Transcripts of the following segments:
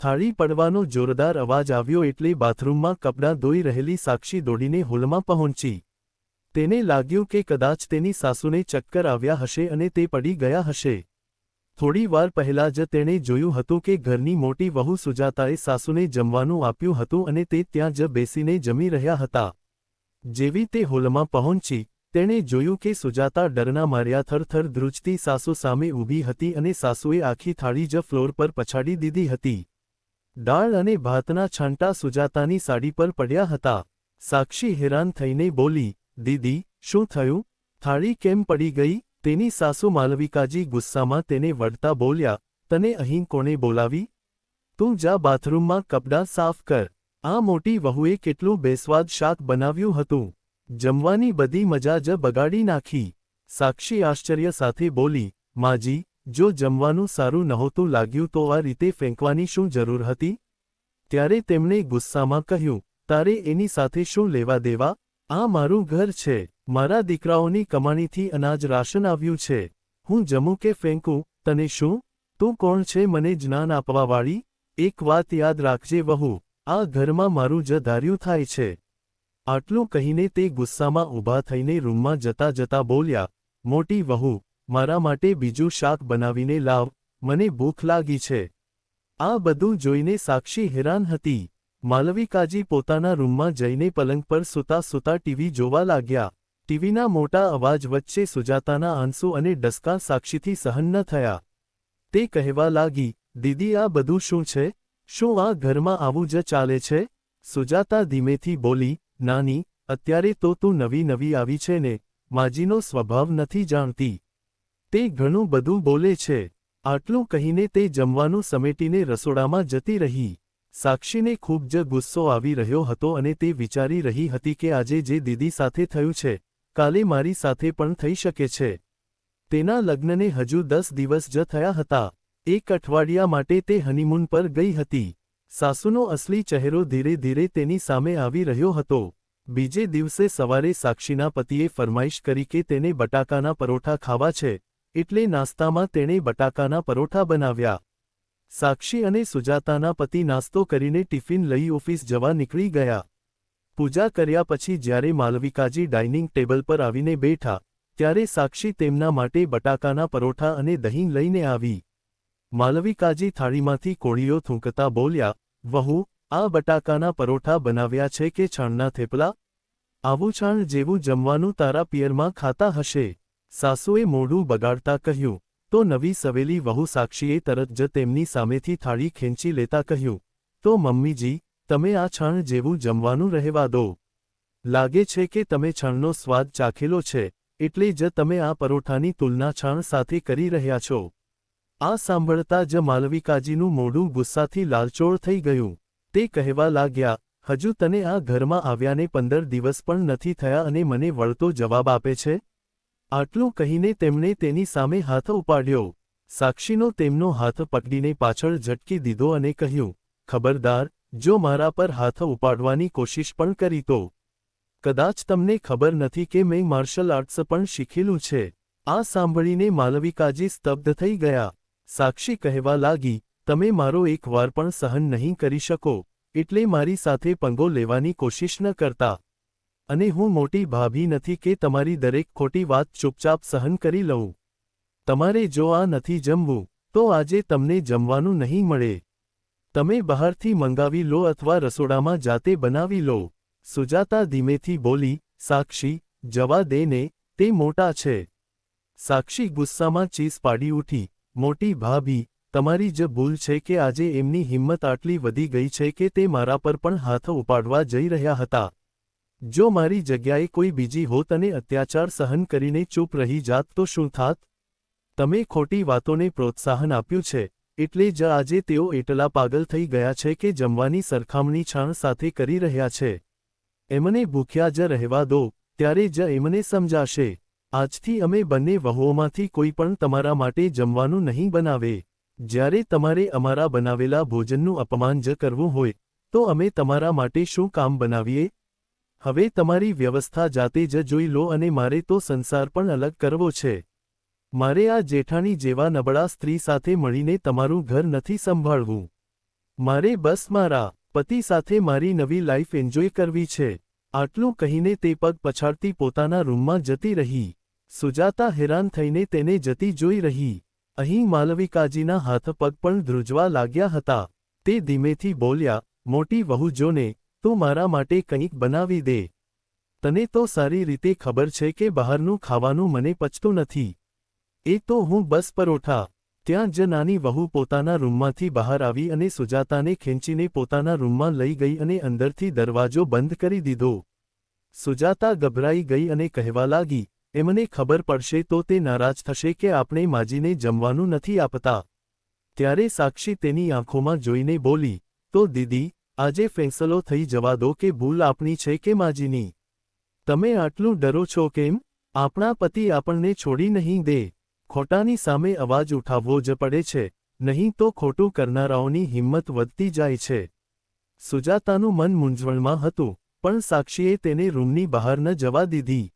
થાળી પડવાનો જોરદાર અવાજ આવ્યો એટલે બાથરૂમમાં કપડાં ધોઈ રહેલી સાક્ષી દોડીને હોલમાં પહોંચી. તેને લાગ્યું કે કદાચ તેની સાસુને ચક્કર આવ્યા હશે અને તે પડી ગયા હશે. થોડી વાર પહેલાં જ તેણે જોયું હતું કે ઘરની મોટી વહુ સુજાતાએ સાસુને જમવાનું આપ્યું હતું અને તે ત્યાં જ બેસીને જમી રહ્યા હતા. જેવી તે હોલમાં પહોંચી, તેણે જોયું કે સુજાતા ડરના માર્યા થરથર ધ્રુજતી સાસુ સામે ઊભી હતી અને સાસુએ આખી થાળી જ ફ્લોર પર પછાડી દીધી હતી. દાળ અને ભાતના છાંટા સુજાતાની સાડી પર પડ્યા હતા. સાક્ષી હેરાન થઈને બોલી, દીદી, શું થયું? થાળી કેમ પડી ગઈ? તેની સાસુ માલવિકાજી ગુસ્સામાં તેને વળતા બોલ્યા, તને અહીં કોણે બોલાવી? તું જા બાથરૂમમાં કપડાં સાફ કર. આ મોટી વહુએ કેટલું બેસ્વાદ શાક બનાવ્યું હતું. જમવાની બધી મજા જ બગાડી નાખી. સાક્ષી આશ્ચર્ય સાથે બોલી, માજી જો જમવાનું સારું નહોતું લાગ્યું તો આ રીતે ફેંકવાની શું જરૂર હતી? ત્યારે તેમણે ગુસ્સામાં કહ્યું, તારે એની સાથે શું લેવા દેવા? આ મારું ઘર છે. મારા દીકરાઓની કમાણીથી અનાજ રાશન આવ્યું છે. હું જમું કે ફેંકું? તને શું? તું કોણ છે મને જ્ઞાન આપવાવાળી? એક વાત યાદ રાખજે વહુ, આ ઘરમાં મારું જ ધાર્યું થાય છે. આટલું કહીને તે ગુસ્સામાં ઊભા થઈને રૂમમાં જતા જતા બોલ્યા, મોટી વહુ મારા માટે બીજું શાક બનાવીને લાવ, મને ભૂખ લાગી છે. આ બધું જોઈને સાક્ષી હેરાન હતી. માલવિકાજી પોતાના રૂમમાં જઈને પલંગ પર સૂતા સૂતા ટીવી જોવા લાગ્યા. ટીવીના મોટા અવાજ વચ્ચે સુજાતાના આંસુ અને ડસકા સાક્ષીથી સહન ન થયા. તે કહેવા લાગી, દીદી, આ બધું શું છે? શું આ ઘરમાં આવું જ ચાલે છે? સુજાતા ધીમેથી બોલી, નાની, અત્યારે તો તું નવી નવી આવી છે ને, માજીનો સ્વભાવ નથી જાણતી. તે ઘણું બધું બોલે છે. આટલું કહીને તે જમવાનું સમેટીને રસોડામાં જતી રહી. સાક્ષીને ખૂબ જ ગુસ્સો આવી રહ્યો હતો અને તે વિચારી રહી હતી કે આજે જે દીદી સાથે થયું છે, કાલે મારી સાથે પણ થઈ શકે છે. તેના લગ્નને હજુ દસ દિવસ જ થયા હતા. એક અઠવાડિયા માટે તે હનીમૂન પર ગઈ હતી. સાસુનો અસલી ચહેરો ધીરે ધીરે તેની સામે આવી રહ્યો હતો. બીજે દિવસે સવારે સાક્ષીના પતિએ ફરમાઈશ કરી કે તેને બટાકાના પરોઠા ખાવા છે. એટલે નાસ્તામાં તેણે બટાકાના પરોઠા બનાવ્યા. સાક્ષી અને સુજાતાના પતિ નાસ્તો કરીને ટિફિન લઈ ઓફિસ જવા નીકળી ગયા. પૂજા કર્યા પછી જ્યારે માલવિકાજી ડાઇનિંગ ટેબલ પર આવીને બેઠા, ત્યારે સાક્ષી તેમના માટે બટાકાના પરોઠા અને દહીં લઈને આવી. માલવિકાજી થાળીમાંથી કોળીઓ થૂંકતા બોલ્યા, વહુ, આ બટાકાના પરોઠા બનાવ્યા છે કે છાણના થેપલા? આવું છાણ જેવું જમવાનું તારા પિયરમાં ખાતા હશે. સાસુએ મોઢું બગાડતા કહ્યું, તો નવી સવેલી વહુ સાક્ષીએ તરત જ તેમની સામેથી થાળી ખેંચી લેતા કહ્યું, તો મમ્મીજી, તમે આ છણ જેવું જમવાનું રહેવા દો. લાગે છે કે તમે છણનો સ્વાદ ચાખેલો છે, એટલે જ તમે આ પરોઠાની તુલના છાણ સાથે કરી રહ્યા છો. આ સાંભળતા જ માલવિકાજીનું મોઢું ગુસ્સાથી લાલચોળ થઈ ગયું. તે કહેવા લાગ્યા, હજુ તને આ ઘરમાં આવ્યાને પંદર દિવસ પણ નથી થયા અને મને વળતો જવાબ આપે છે? આટલું કહીને તેમણે તેની સામે હાથ ઉપાડ્યો. સાક્ષીનો તેમનો હાથ પકડીને પાછળ ઝટકી દીધો અને કહ્યું, ખબરદાર, જો મારા પર હાથ ઉપાડવાની કોશિશ પણ કરી તો. કદાચ તમને ખબર નથી કે મેં માર્શલ આર્ટ્સ પણ શીખેલું છે. આ સાંભળીને માલવિકાજી સ્તબ્ધ થઈ ગયા. સાક્ષી કહેવા લાગી, તમે મારો એક વાર પણ સહન નહીં કરી શકો, એટલે મારી સાથે પંગો લેવાની કોશિશ ન કરતા. અને હું મોટી ભાભી નથી કે તમારી દરેક ખોટી વાત ચૂપચાપ સહન કરી લઉં. તમારે જો આ નથી જમવું, તો આજે તમને જમવાનું નહીં મળે. તમે બહારથી મંગાવી લો અથવા રસોડામાં જાતે બનાવી લો. સુજાતા ધીમેથી બોલી, સાક્ષી, જવા દે ને, તે મોટા છે. સાક્ષી ગુસ્સામાં ચીસ પાડી ઉઠી, મોટી ભાભી, તમારી જ ભૂલ છે કે આજે એમની હિંમત આટલી વધી ગઈ છે કે તે મારા પર પણ હાથ ઉપાડવા જઈ રહ્યા હતા. જો મારી જગ્યાએ કોઈ બીજી હોત અને અત્યાચાર સહન કરીને ચૂપ રહી જાત, તો શું થાત? તમે ખોટી વાતોને પ્રોત્સાહન આપ્યું છે, એટલે જ આજે તેઓ એટલા પાગલ થઈ ગયા છે કે જમવાની સરખામણી છાણ સાથે કરી રહ્યા છે. એમને ભૂખ્યા જ રહેવા દો, ત્યારે જ એમને સમજાશે. આજથી અમે બંને વહુઓમાંથી કોઈ પણ તમારા માટે જમવાનું નહીં બનાવે. જ્યારે તમારે અમારા બનાવેલા ભોજનનું અપમાન જ કરવું હોય, તો અમે તમારા માટે શું કામ બનાવીએ? હવે તમારી વ્યવસ્થા જાતે જ જોઈ લો અને મારે તો સંસાર પણ અલગ કરવો છે. મારે આ જેઠાણી જેવા નબળા સ્ત્રી સાથે મળીને તમારું ઘર નથી સંભાળવું. મારે બસ મારા પતિ સાથે મારી નવી લાઈફ એન્જોય કરવી છે. આટલું કહીને તે પગ પછાડતી પોતાના રૂમમાં જતી રહી. સુજાતા હેરાન થઈને તેને જતી જોઈ રહી. અહીં માલવિકાજીના હાથ પગ પણ ધ્રુજવા લાગ્યા હતા. તે ધીમેથી બોલ્યા, મોટી વહુ જોને તું મારા માટે કંઈક બનાવી દે. તને તો સારી રીતે ખબર છે કે બહારનું ખાવાનું મને પચતું નથી. એ તો હું બસ પરોઠા. ત્યાં જ નાની વહુ પોતાના રૂમમાંથી બહાર આવી અને સુજાતાને ખેંચીને પોતાના રૂમમાં લઈ ગઈ અને અંદરથી દરવાજો બંધ કરી દીધો. સુજાતા ગભરાઈ ગઈ અને કહેવા લાગી, એમને ખબર પડશે તો તે નારાજ થશે કે આપણે માજીને જમવાનું નથી આપતા. ત્યારે સાક્ષી તેની આંખોમાં જોઈને બોલી, તો દીદી આજે ફેંસલો થઈ જવા દો કે ભૂલ આપણી છે કે માજીની. તમે આટલું ડરો છો કેમ? આપણા પતિ આપણને છોડી નહીં દે. ખોટાની સામે અવાજ ઉઠાવવો જ પડે છે. નહીં તો ખોટું કરનારાઓની હિંમત વધતી જાય છે. સુજાતાનું મન મૂંઝવણમાં હતું, પણ સાક્ષીએ તેને રૂમની બહાર ન જવા દીધી.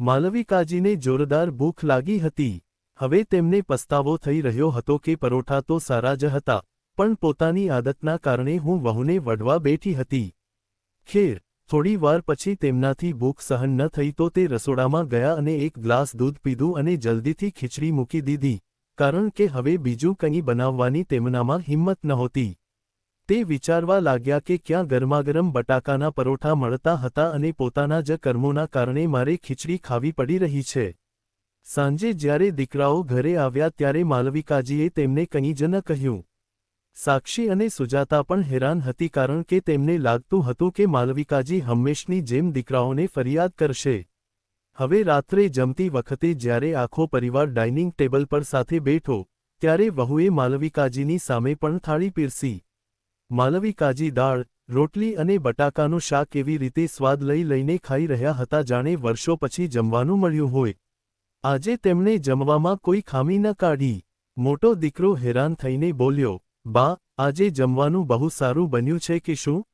માલવિકાજીને જોરદાર ભૂખ લાગી હતી. હવે તેમને પસ્તાવો થઈ રહ્યો હતો કે પરોઠા તો સારા જ હતા. પણ પોતાની આદતના કારણે હું વહુને વડવા બેઠી હતી. ખેર, થોડી વાર પછી તેમનાથી ભૂખ સહન ન થઈ તો તે રસોડામાં ગયા અને એક ગ્લાસ દૂધ પીધું અને જલ્દીથી ખીચડી મૂકી દીધી, કારણ કે હવે બીજું કંઈ બનાવવાની તેમનામાં હિંમત નહોતી. તે વિચારવા લાગ્યા કે ક્યાં ગરમાગરમ બટાકાના પરોઠા મળતા હતા અને પોતાના જ કર્મોના કારણે મારે ખીચડી ખાવી પડી રહી છે. સાંજે જ્યારે દીકરાઓ ઘરે આવ્યા ત્યારે માલવિકાજીએ તેમને કંઈ જ ન કહ્યું. સાક્ષી અને સુજાતા પણ હેરાન હતી કારણ કે તેમને લાગતું હતું કે માલવિકાજી હંમેશની જેમ દીકરાઓને ફરિયાદ કરશે. હવે રાત્રે જમતી વખતે જ્યારે આખો પરિવાર ડાઇનિંગ ટેબલ પર સાથે બેઠો, ત્યારે વહુએ માલવિકાજીની સામે પણ થાળી પીરસી. માલવિકાજી દાળ, રોટલી અને બટાકાનું શાક એવી રીતે સ્વાદ લઈ લઈને ખાઈ રહ્યા હતા જાણે વર્ષો પછી જમવાનું મળ્યું હોય. આજે તેમણે જમવામાં કોઈ ખામી ન કાઢી. મોટો દીકરો હેરાન થઈને બોલ્યો બા, આજે જમવાનું બહુ સારું બન્યું છે કે શું?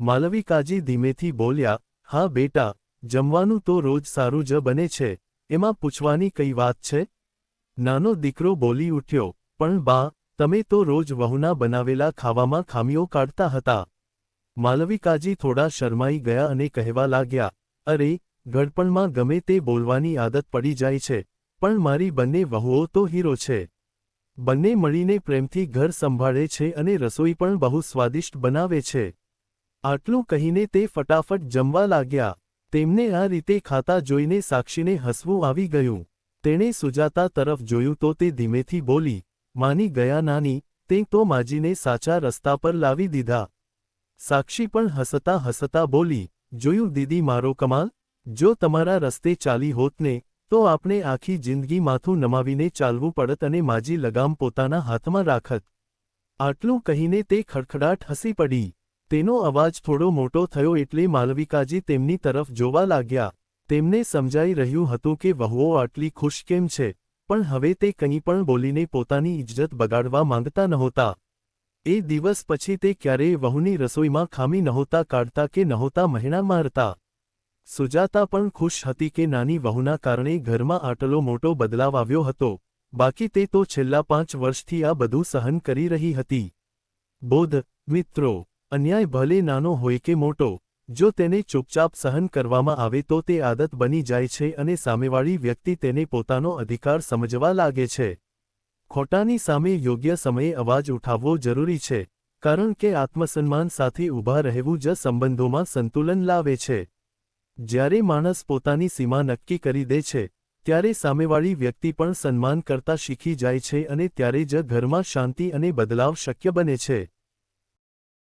માલવિકાજી ધીમેથી બોલ્યા, હા બેટા, જમવાનું તો રોજ સારું જ બને છે. એમાં પૂછવાની કઈ વાત છે? નાનો દીકરો બોલી ઉઠ્યો, પણ બા, તમે તો રોજ વહુના બનાવેલા ખાવામાં ખામીઓ કાઢતા હતા. માલવિકાજી થોડા શરમાઈ ગયા અને કહેવા લાગ્યા, અરે, ગડપણમાં ગમે તે બોલવાની આદત પડી જાય છે, પણ મારી બંને વહુઓ તો હીરો છે. બંને મળીને પ્રેમથી ઘર સંભાળે છે અને રસોઈ પણ બહુ સ્વાદિષ્ટ બનાવે છે. આટલું કહીને તે ફટાફટ જમવા લાગ્યા. તેમને આ રીતે ખાતા જોઈને સાક્ષીને હસવું આવી ગયું. તેણે સુજાતા તરફ જોયું તો તે ધીમેથી બોલી, માની ગયા નાની, તે તો માજીને સાચા રસ્તા પર લાવી દીધા. સાક્ષી પણ હસતા હસતા બોલી, જોયું દીદી મારો કમાલ, જો તમારા રસ્તે ચાલી હોત ને તો આપણે આખી જિંદગી માથું નમાવીને ચાલવું પડત અને માજી લગામ પોતાના હાથમાં રાખત. આટલું કહીને તે ખડખડાટ હસી પડી. તેનો અવાજ થોડો મોટો થયો એટલે માલવિકાજી તેમની તરફ જોવા લાગ્યા. તેમને સમજાઈ રહ્યું હતું કે વહુઓ આટલી ખુશ કેમ છે, પણ હવે તે કંઈ પણ બોલીને પોતાની ઇજ્જત બગાડવા માંગતા નહોતા. એ દિવસ પછી તે ક્યારેય વહુની રસોઈમાં ખામી નહોતા કાઢતા કે નહોતા મહેણા મારતા. સુજાતા પણ ખુશ હતી કે નાની વહુના કારણે ઘરમાં આટલો મોટો બદલાવ આવ્યો હતો. બાકી તે તો છેલ્લા પાંચ વર્ષથી આ બધું સહન કરી રહી હતી. બોધ, મિત્રો, અન્યાય ભલે નાનો હોય કે મોટો, જો તેને ચૂપચાપ સહન કરવામાં આવે તો તે આદત બની જાય છે અને સામેવાળી વ્યક્તિ તેને પોતાનો અધિકાર સમજવા લાગે છે. ખોટાની સામે યોગ્ય સમયે અવાજ ઉઠાવવો જરૂરી છે, કારણ કે આત્મસન્માન સાથે ઊભા રહેવું જ સંબંધોમાં સંતુલન લાવે છે. જ્યારે માણસ પોતાની સીમા નક્કી કરી દે છે, ત્યારે સામેવાળી વ્યક્તિ પણ સન્માન કરતા શીખી જાય છે અને ત્યારે જ ઘરમાં શાંતિ અને બદલાવ શક્ય બને છે.